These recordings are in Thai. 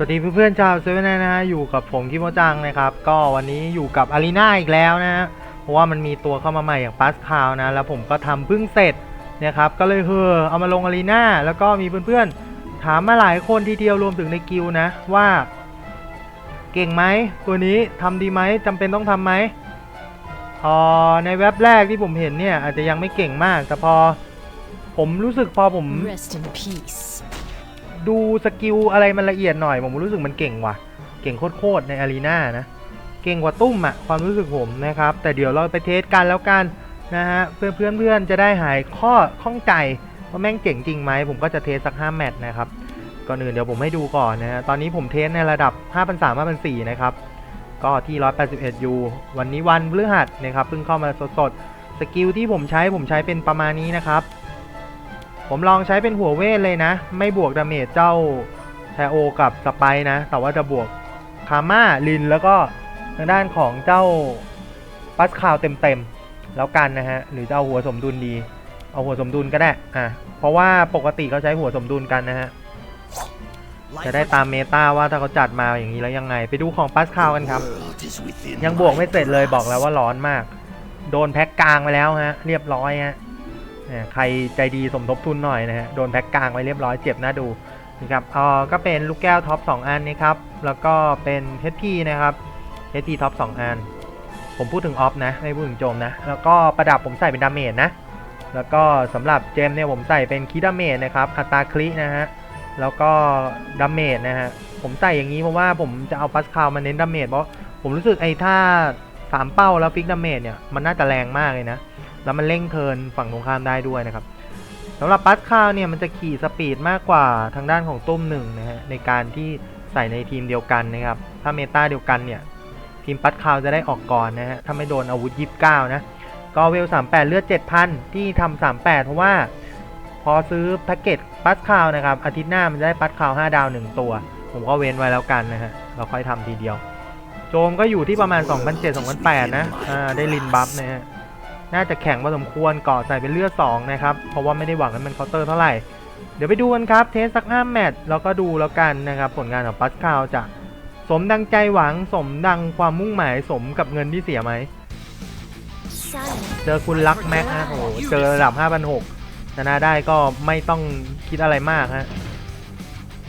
สวัสดีเพื่อนๆชาวเซเว่นนะฮะอยู่กับผมคิโมจังนะครับ ก็วันนี้อยู่กับอารีนาอีกแล้วนะเพราะว่ามันมีตัวเข้ามาใหม่อย่างปัสคาวนะแล้วผมก็ทำเพิ่งเสร็จนะครับก็เลยเฮอเอามาลงอารีนาแล้วก็มีเพื่อนๆถามมาหลายคนทีเดียวรวมถึงในกิลนะว่า เก่งไหมตัวนี้ทำดีไหมจำเป็นต้องทำไหมเอ่อในเว็บแรกที่ผมเห็นเนี่ยอาจจะยังไม่เก่งมาก แต่พอผมรู้สึกพอผม ดูสกิลอะไรมันละเอียดหน่อย ผมรู้สึกมันเก่งว่ะ เก่งโคตรๆในอารีนานะ เก่งกว่าตุ้มอะความรู้สึกผมนะครับ แต่เดี๋ยวเราไปเทสกันแล้วกันนะฮะ เพื่อนเพื่อนเพื่อนจะได้หายข้อข้องใจว่าแม่งเจ๋งจริงไหม ผมก็จะเทสสัก5แมตช์นะครับ ก่อนอื่นเดี๋ยวผมให้ดูก่อนนะฮะ ตอนนี้ผมเทสในระดับ 5,300 5,400 นะครับ ก็ที่ 181ยูวันนี้วันพฤหัสนะครับ เพิ่งเข้ามาสดๆ สกิลที่ผมใช้ผมใช้เป็นประมาณนี้นะครับ ผมลองใช้เป็นหัวเวทเลยนะ ไม่บวกดาเมจเจ้าแทโอกับสไปร์นะ แต่ว่าจะบวกคาม่าลินแล้วก็ทางด้านของเจ้าปัสคาวเต็มๆแล้วกันนะฮะ หรือจะเอาหัวสมดุลดี เอาหัวสมดุลก็ได้อะเพราะว่าปกติเขาใช้หัวสมดุลกันนะฮะจะได้ตามเมตาว่าถ้าเขาจัดมาอย่างนี้แล้วยังไง ไปดูของปัสคาวกันครับ ยังบวกไม่เสร็จเลยบอกแล้วว่าร้อนมาก โดนแพ็กกลางไปแล้วฮะ เรียบร้อยฮะ ใครใจดีสมทบทุนหน่อยนะฮะ โดนแพ็กกลางไปเรียบร้อยเจ็บน่าดูนะครับเออก็เป็นลูกแก้วท็อป 2 อันนี้ครับ แล้วก็เป็น HP นะครับ HP ท็อป 2 อัน ผมพูดถึงออฟนะ ไม่พูดถึงโจมนะ แล้วก็ประดับผมใส่เป็นดาเมจนะ แล้วก็สำหรับเจมเนี่ยผมใส่เป็นคีดาเมจนะครับ อัตราคลินะฮะ แล้วก็ดาเมจนะฮะ ผมใส่อย่างนี้เพราะว่าผมจะเอาปัสคาวมาเน้นดาเมจเพราะผมรู้สึกไอ้ท่าสามเป้าแล้วฟิกดาเมจเนี่ยมันน่าจะแรงมากเลยนะ แล้วมันเร่งเทินฝั่งตรงข้ามได้ด้วยนะครับสำหรับปัสคาวเนี่ยมันจะขี่สปีดมากกว่าทางด้านของตุ้มหนึ่งนะฮะในการที่ใส่ในทีมเดียวกันนะครับ ถ้าเมตาเดียวกันเนี่ยทีมปัสคาวจะได้ออกก่อนนะฮะถ้าไม่โดนอาวุธยิบเก้านะก็เวล38เลือด7,000ที่ทำ38เพราะว่า พอซื้อแพ็กเกจปัสคาวนะครับอาทิตย์หน้ามันจะได้ปัสคาว5ดาว1ตัว ผมก็เว้นไว้แล้วกันนะฮะเราค่อยทำทีเดียว โจมก็อยู่ที่ประมาณ2007-2008นะอ่าได้ลินบัฟนะฮะ น่าจะแข็งพอสมควรก่อใส่เป็นเลือด2นะครับ เพราะว่าไม่ได้หวังให้มันเคาน์เตอร์เท่าไหร่ เดี๋ยวไปดูกันครับ เทสสัก5แมตช์แล้วก็ดูแล้วกันนะครับ ผลงานของปัสคาวจะสมดังใจหวังสมดังความมุ่งหมายสมกับเงินที่เสียไหม เจอคุณลักแม็กฮะโอ้เจอระดับ5,600ชนะได้ก็ไม่ต้องคิดอะไรมากฮะ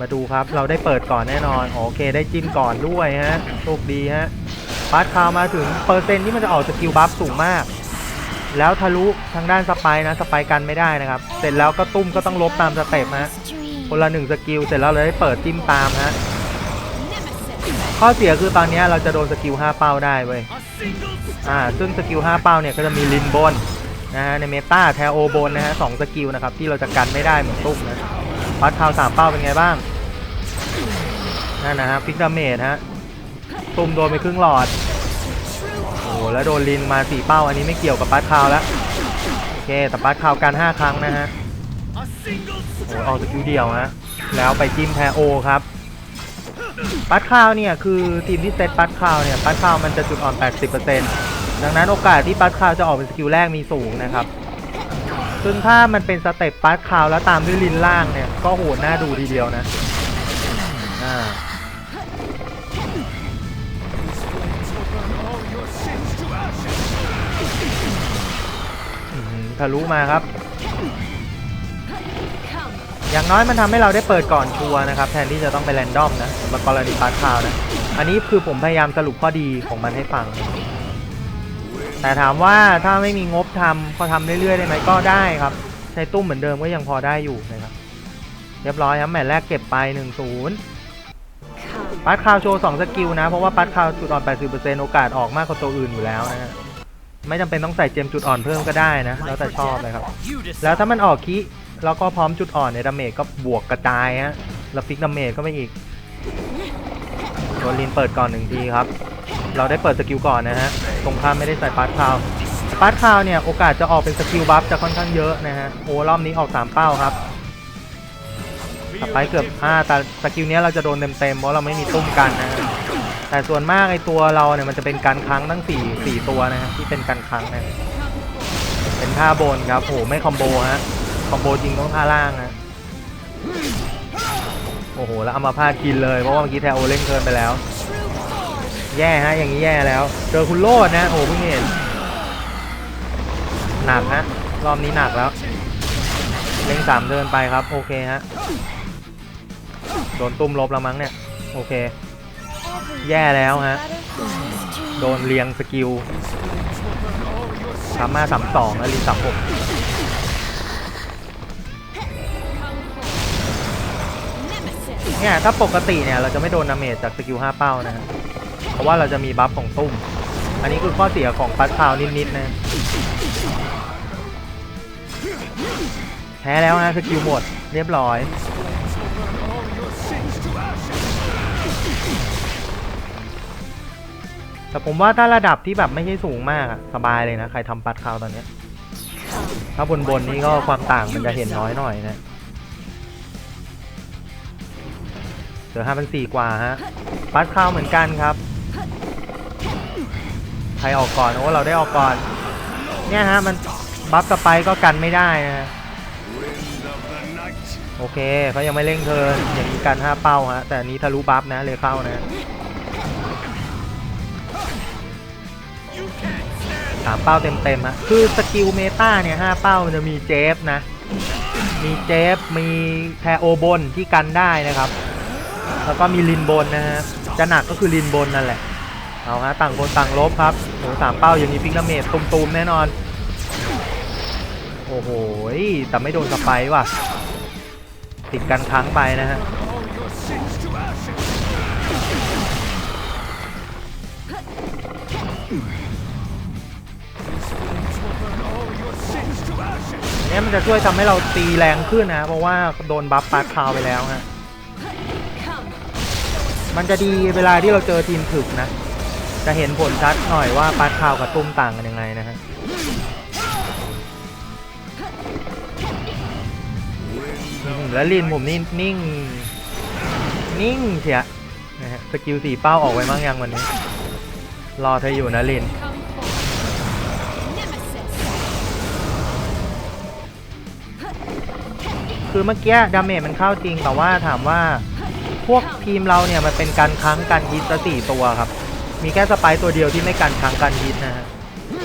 มาดูครับเราได้เปิดก่อนแน่นอน โอเคได้จิ้มก่อนด้วยฮะโชคดีฮะปาร์ตคาวมาถึงเปอร์เซ็นต์ที่มันจะออกสกิลบัฟสูงมาก แล้วทะลุทางด้านสไปร์นะสไปร์กันไม่ได้นะครับ เสร็จแล้วก็ตุ้มก็ต้องลบตามสเต็ปฮะคนละหนึ่งสกิลเสร็จแล้วเราได้เปิดจิ้มตามฮะข้อเสียคือตอนนี้เราจะโดนสกิล5เป้าได้เว้ยอ่าซึ่งสกิล5เป้าเนี่ยก็จะมีลินบนนะฮะในเมตาแทโอบนนะฮะสองสกิลนะครับที่เราจะกันไม่ได้เหมือนตุ้มนะปัดคาวสามเป้าเป็นไงบ้างนั่นนะฮะพิกดาเมจฮะตุ้มโดนไปครึ่งหลอด หแล้วโดนลินมาสี่เป้าอันนี้ไม่เกี่ยวกับปัดคาวแล้วโอเคแต่ปัดคาวกัน5ครั้งนะฮะโอ้โหออกสกิลเดียวฮะแล้วไปจิ้มแทโอครับปัดคาวเนี่ยคือทีมที่เซตปัดคาวเนี่ยปัดคาวมันจะจุดอ่อน 80%ดังนั้นโอกาสที่ปัดคาวจะออกเป็นสกิลแรกมีสูงนะครับซึ่งถ้ามันเป็นสเต็ปปัดคาวแล้วตามด้วยลินล่างเนี่ยก็โหดน่าดูทีเดียวนะอ่า ทะลุมาครับ อย่างน้อยมันทำให้เราได้เปิดก่อนชัวร์นะครับ แทนที่จะต้องไปแรนดอมนะสำหรับกรณีปาร์คาวนะ อันนี้คือผมพยายามสรุปข้อดีของมันให้ฟัง แต่ถามว่าถ้าไม่มีงบทำก็ทำเรื่อยๆได้ไหมก็ได้ครับ ใช้ตุ้มเหมือนเดิมก็ยังพอได้อยู่นะครับ เรียบร้อยครับแมตช์แรกเก็บไป1-0 Come. ปัดคาวโชว์2สกิลนะ เพราะว่าปัดคาวจุดอ่อน 80%โอกาสออกมากกว่าตัวอื่นอยู่แล้วนะฮะ ไม่จำเป็นต้องใส่เจมจุดอ่อนเพิ่มก็ได้นะ แล้วแต่ชอบเลยครับ แล้วถ้ามันออกคิแล้วก็พร้อมจุดอ่อนในดาเมจก็บวกกระจายฮะแล้วฟิกดาเมจก็ไม่อีกโดนลินเปิดก่อนหนึ่งทีครับ เราได้เปิดสกิลก่อนนะฮะตรงข้ามไม่ได้ใส่ปาร์ตคาวปาร์ตคาวเนี่ยโอกาสจะออกเป็นสกิลบัฟจะค่อนข้างเยอะนะฮะโอ้รอบนี้ออก3เป้าครับสไปเกือบ5แต่สกิลนี้เราจะโดนเต็มๆเพราะเราไม่มีตุ้มกันนะฮะ แต่ส่วนมากไอตัวเราเนี่ยมันจะเป็นการครั้งทั้ง4 4ตัวนะฮะที่เป็นการครั้งนะเป็นท่าบนครับโอ้โหไม่คอมโบฮะคอมโบจริงต้องท่าล่างฮะโอ้โหแล้วเอามาพาดกินเลยเพราะว่าเมื่อกี้แทโอเล่นเกินไปแล้ว แย่ฮะอย่างนี้แย่แล้ว เจอคุณโลดนะโอ้เพิ่งเห็นหนักฮะรอบนี้หนักแล้วเล่งสามเดินไปครับ โอเคฮะโดนตุ้มลบแล้วมั้งเนี่ย โอเค แย่แล้วฮะ โดนเรียงสกิลสามาสามสองแล้วลีสามหกเนี่ยถ้าปกติเนี่ยเราจะไม่โดนดาเมจจากสกิลห้าเป้านะฮะเพราะว่าเราจะมีบัฟของตุ้ม อันนี้คือข้อเสียของปัดพาวนิดๆนะแพ้แล้วนะสกิลหมดเรียบร้อย แต่ผมว่าถ้าระดับที่แบบไม่ใช่สูงมากสบายเลยนะ ใครทำปัดคาวตอนนี้ ถ้าบนบนๆนี่ก็ความต่างมันจะเห็นน้อยหน่อยนะเหลือห้าพันสี่กว่าฮะ ปัดคาวเหมือนกันครับ ใครออกก่อน โอ้เราได้ออกก่อน เนี่ยฮะ มันบัฟสไปก็กันไม่ได้นะโอเคเขายังไม่เร่งเทิร์นอย่างนี้กันห้าเป้าฮะ แต่อันนี้ทะลุบัฟนะเลยเข้านะ สามเป้าเต็มๆฮะคือสกิลเมตาเนี่ยห้าเป้ามันจะมีเจฟนะ มีเจฟ มีแทโอบนที่กันได้นะครับ แล้วก็มีลินบนนะฮะ จะหนักก็คือลินบนนั่นแหละ เอาฮะต่างคนต่างลบครับโอ้สามเป้าอย่างนี้พิกนาเมตตุมๆแน่นอน โอ้โห แต่ไม่โดนสไปว่ะ ติดกันค้างไปนะฮะ นนี้มันจะช่วยทำให้เราตีแรงขึ้นนะ เพราะว่าโดนบัฟปาร์คาวไปแล้วฮะมันจะดีเวลาที่เราเจอทีมถึกนะ จะเห็นผลชัดหน่อยว่าปาร์คาวกับตุ้มต่างกันยังไงนะฮะแล้วลินผมนี่นิ่ง นิ่งเชียนะฮะสกิลสีเป้าออกไว้บ้างยังวันนี้ รอเธออยู่นะลิน คือเมื่อกี้ดาเมจมันเข้าจริงแต่ว่าถามว่าพวกทีมเราเนี่ยมันเป็นการค้างกันฮิตสี่ตัวครับ มีแค่สไปร์ตัวเดียวที่ไม่กันค้างกันฮิตนะฮะ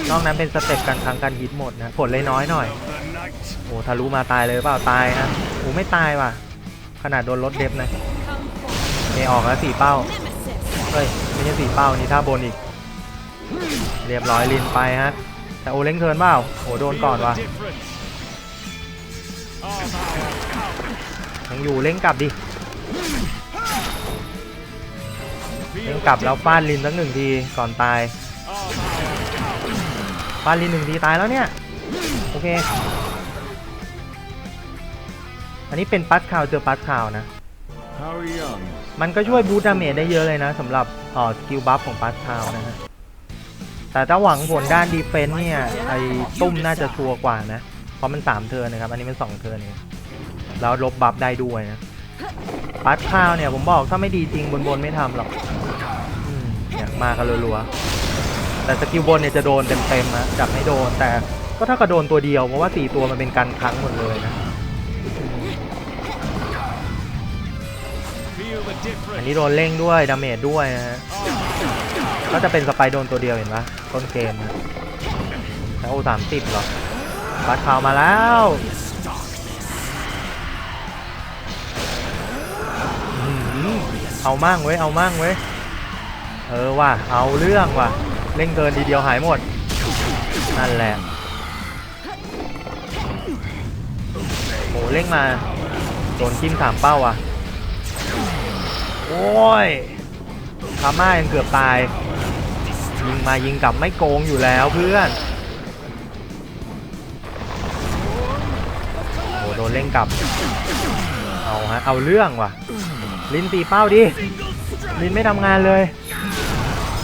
นอกนั้นเป็นสเต็ปการค้างกันฮิตหมดนะผลเลยน้อยหน่อยโอ้ทะลุมาตายเลยเปล่าตายฮะโอ้ไม่ตายว่ะ ขนาดโดนรถเดฟนะเมออกแล้วสี่เป้าเฮ้ยไม่ใช่สี่เป้านี่ท่าบนอีก เรียบร้อยลินไปฮะแต่โอเล้งเทิร์นเปล่าโอ้โดนก่อนว่ะ อยู่เล้งกลับดิเล้งกลับแล้วฟาดลินสักหนึ่งทีก่อนตายฟาดลินหนึ่งทีตายแล้วเนี่ยโอเค อันนี้เป็นปัสคาวเจอปัสคาวนะมันก็ช่วยบูตดาเมจได้เยอะเลยนะสำหรับอ่อสกิลบัฟของปัสคาวนะฮะแต่ถ้าหวังผลด้านดีเฟนต์เนี่ยไอ้ตุ้มน่าจะชัวร์กว่านะ เพราะมัน 3 เทิร์นนะครับ อันนี้มัน 2 เทิร์นเอง แล้วลบบัฟได้ด้วยนะปัสคาวเนี่ยผมบอกถ้าไม่ดีจริงบนบนไม่ทำหรอกอเนี่ยมากันรัวๆแต่สกิลบนเนี่ยจะโดนเต็มๆนะจับไม่โดนแต่ก็ถ้าก็โดนตัวเดียวเพราะว่า4ตัวมันเป็นกันครั้งหมดเลยนะอันนี้โดนเร่งด้วยดาเมจด้วยนะฮะก็จะเป็นสไปโดนตัวเดียวเห็นปะต้นเกมแล้วโอ้สามสิบหรอบัตข่าวมาแล้ว เอามั่งเว้ย เอามั่งเว้ย เออว่ะ เอาเรื่องว่ะเร่งเกินทีเดียวหายหมด นั่นแหละโอ้เร่งมาโดนจิ้มสามเป้าอะ โอ้ยคาม่ายังเกือบตาย ยิงมายิงกลับไม่โกงอยู่แล้วเพื่อนโอ้โดนเล่งกลับ เอาฮะ เอาเรื่องว่ะ ลินตีเป้าดิ ลินไม่ทำงานเลย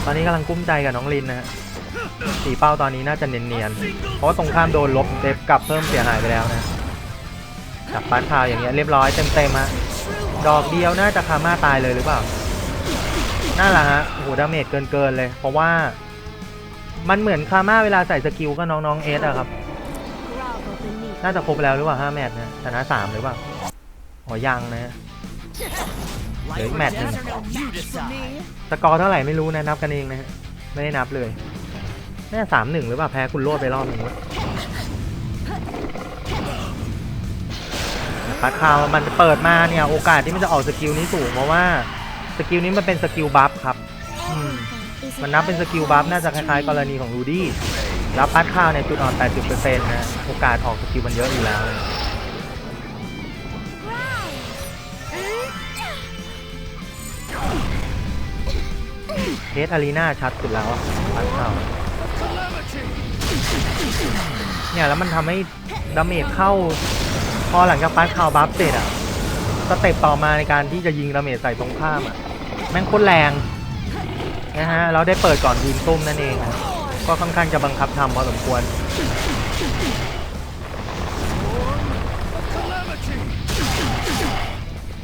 ตอนนี้กำลังกุ้มใจกับน้องลินนะฮะตีเป้าตอนนี้น่าจะเนียนๆ เพราะว่าตรงข้ามโดนลบเดฟกลับเพิ่มเสียหายไปแล้วนะจับปานพาวอย่างเงี้ยเรียบร้อยเต็มๆฮะดอกเดียวน่าจะคาม่าตายเลยหรือเปล่านั่นแหละฮะโอ้โหดาเมจเกินเกินๆเลย เพราะว่า มันเหมือนคาม่าเวลาใส่สกิลก็น้องๆเอสอะครับ น่าจะครบแล้วหรือเปล่าห้าแมตช์นะชนะสามหรือเปล่าอ๋อยังนะ เหลืออีกแมตช์หนึ่ง You decide. สกอร์เท่าไหร่ไม่รู้นะนับกันเองนะฮะไม่ได้นับเลยแน่สามหนึ่งหรือเปล่าแพ้คุณโรดไปรอบหนึ่งวะปัดข่าวมันเปิดมาเนี่ยโอกาสที่มันจะออกสกิลนี้สูงเพราะว่าสกิลนี้มันเป็นสกิลบัฟครับอืมมันนับเป็นสกิลบัฟน่าจะคล้ายๆกรณีของรูดี้แล้วปัดข่าวเนี่ยจุดอ่อน 80%นะโอกาสออกสกิลมันเยอะอยู่แล้ว เทสอารีนาชัดสุดแล้วปัดเข่าเนี่ยแล้วมันทำให้ดาเมจเข้า พอหลังจากปัดข่าวบัฟเสร็จอะสเต็ปต่อมาในการที่จะยิงดาเมจใส่ตรงข้ามอะแม่งโคตรแรงนะฮะเราได้เปิดก่อนยิงตุ้มนั่นเองนะก็ค่อนข้างจะบังคับทำพอสมควร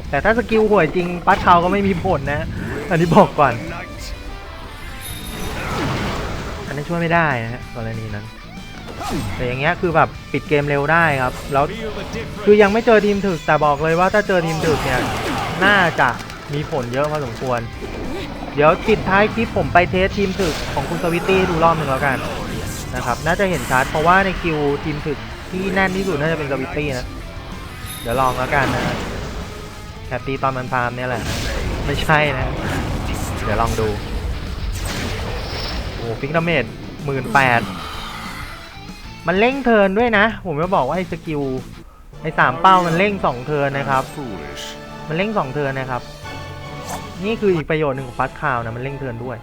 แต่ถ้าสกิลห่วยจริงปัดข่าวก็ไม่มีผลนะ อันนี้บอกก่อน นนั้นช่วยไม่ได้นะฮะกรณีนั้น แต่อย่างเงี้ยคือแบบปิดเกมเร็วได้ครับ แล้วคือยังไม่เจอทีมถึกแต่บอกเลยว่าถ้าเจอทีมถึกเนี่ยน่าจะมีผลเยอะพอสมควร เดี๋ยวปิดท้ายคลิปผมไปเทสทีมถึกของคุณสวิตตี้ดูรอบหนึ่งแล้วกันนะครับ น่าจะเห็นชัดเพราะว่าในคิวทีมถึกที่แน่นที่สุดน่าจะเป็นสวิตตี้นะ เดี๋ยวลองแล้วกันนะแคปตีตอนมันฟาร์มเนี่ยแหละ ไม่ใช่นะ เดี๋ยวลองดู อ้ฟิกดาเมจหมื่นแปดมันเร่งเทินด้วยนะ ผมจะบอกว่าไอ้สกิลไอ้สามเป้ามันเร่งสองเทินนะครับ มันเร่งสองเทินนะครับ นี่คืออีกประโยชน์หนึ่งของฟัสคาวนะมันเร่งเทินด้วย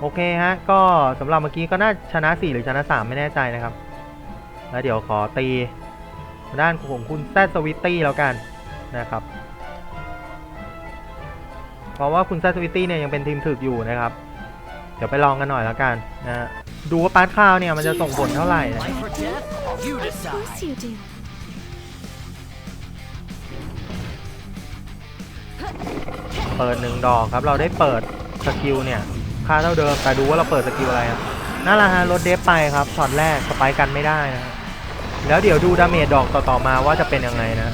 โอเคฮะ ก็สำหรับเมื่อกี้ก็น่าชนะ4หรือชนะ3ไม่แน่ใจนะครับ แล้วเดี๋ยวขอตีด้านของคุณแซดสวิตตี้แล้วกันนะครับเพราะว่าคุณแซดสวิตตี้เนี่ยยังเป็นทีมถึกอยู่นะครับ ดี๋ยวไปลองกันหน่อยแล้วกันนะดูว่าปาร์ตคาวเนี่ยมันจะส่งผลเท่าไหร่นะเปิดหนึ่งดอกครับเราได้เปิดสกิลเนี่ยค่าเท่าเดิมแต่ดูว่าเราเปิดสกิลอะไรครับนั่นแหละฮะลดเดฟไปครับช็อตแรกสไปกันไม่ได้นะแล้วเดี๋ยวดูดาเมจดอกต่อๆมาว่าจะเป็นยังไงนะ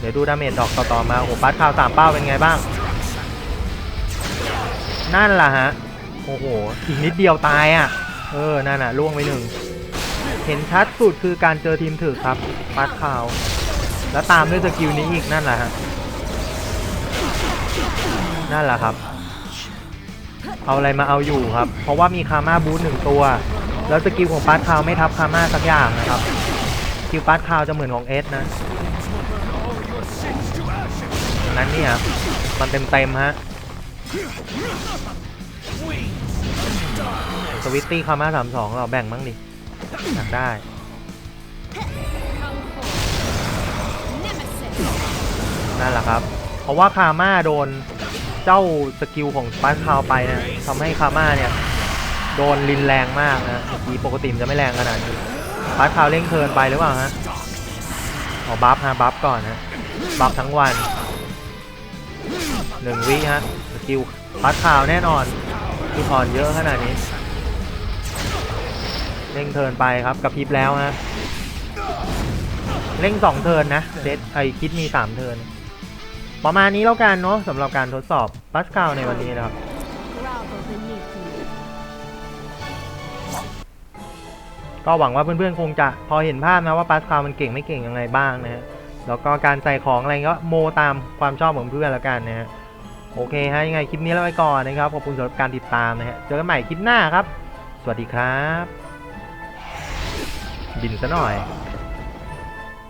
เดี๋ยวดูดาเมจดอกต่อๆมาโอ้ปัดข่าวสามเป้าเป็นไงบ้าง นั่นแหละฮะ โอ้โห อีกนิดเดียวตายอะ เออ นั่นน่ะล่วงไปหนึ่ง เห็นชัดสุดคือการเจอทีมถือครับ ปัดข่าว แล้วตามด้วยสกิลนี้อีกนั่นแหละฮะ นั่นแหละครับ เอาอะไรมาเอาอยู่ครับ เพราะว่ามีคาม่าบูทหนึ่งตัว แล้วสกิลของปาร์ตคาวไม่ทับคาม่าสักอย่างนะครับสกิลปาร์ตคาวจะเหมือนของเอสนะนั้นเนี่ยมันเต็มเต็มๆฮะ สวิตตี้คาม่าสามสองเราแบ่งบ้งดิอยากได้นั่นแหละครับ เพราะว่าคาม่าโดนเจ้าสกิลของสปาร์คาวไปนะทำให้คาม่าเนี่ย โดนลินแรงมากนะเมื่อกี้ปกติมันจะไม่แรงขนาดนี้สปาร์คาวเร่งเทิร์นไปหรือเปล่าฮะเอบัฟฮะบัฟก่อนนะบัฟทั้งวันหนึ่งวิฮะ กิลสปาร์คาวแน่นอนคืออ่อนเยอะขนาดนี้เร่งเทินไปครับกระพริบแล้วฮะเร่งสองเทินนะเซตไอคิดมีสามเทินประมาณนี้แล้วกันเนาะสำหรับการทดสอบปัสคาลในวันนี้นะครับก็หวังว่าเพื่อนๆคงจะพอเห็นภาพนะว่าปัสคาลมันเก่งไม่เก่งยังไงบ้างนะฮะแล้วก็การใส่ของอะไรก็โมตามความชอบของเพื่อนแล้วกันนะฮะ โอเคฮะยังไงคลิปนี้เราไปก่อนนะครับ ขอบคุณสำหรับการติดตามนะฮะ เจอกันใหม่คลิปหน้าครับ สวัสดีครับ บินซะหน่อย